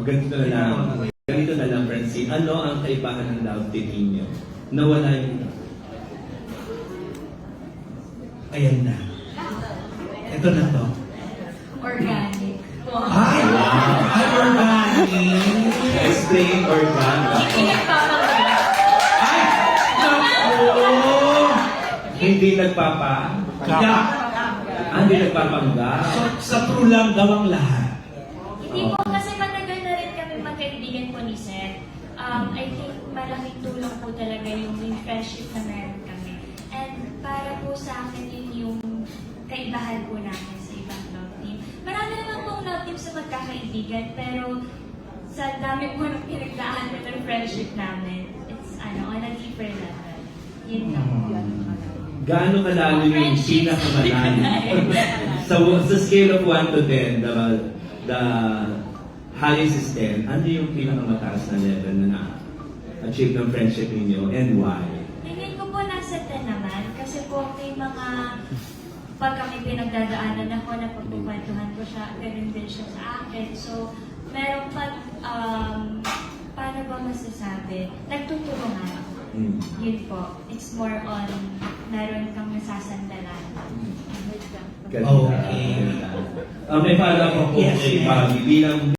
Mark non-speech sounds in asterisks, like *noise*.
O ganito na lang. Ganito na lang, Francine. Ano ang kaibahan ng love team ninyo? Nawala yung Ayan na. Ito na to. Organic. Ay! Ay, organic! explain organic. Hindi. Ay! Naku! Hindi nagpapa... Yeah. Ah, hindi nagpapanggap. So, sa true lang daw ang lahat. Hindi po, kasi Um, I think malaking tulong po talaga yung, yung friendship na meron kami. And para po sa akin yun yung kaibahan po namin sa ibang love team. Marami naman pong love team sa magkakaibigan, pero sa dami po ng pinagdaanan ng friendship namin, it's ano, on a deeper level. Yun lang. Gaano kalalim yung pinakamalalim? *laughs* sa, sa scale of 1 to 10, the, the highest is 10, ano yung pinakamataas na level na na-achieve ng friendship ninyo and why? Tingin ko po nasa 10 naman kasi po may mga pag kami pinagdadaanan ako na pagpupwentuhan ko siya, ganun din siya sa akin. So, meron pag, um, paano ba masasabi? Nagtutulungan. Hmm. Yun po. It's more on meron kang nasasandalan. Ganda. Okay. Ganda. Ah, may follow-up ako Yes, kay yes. Bobby bilang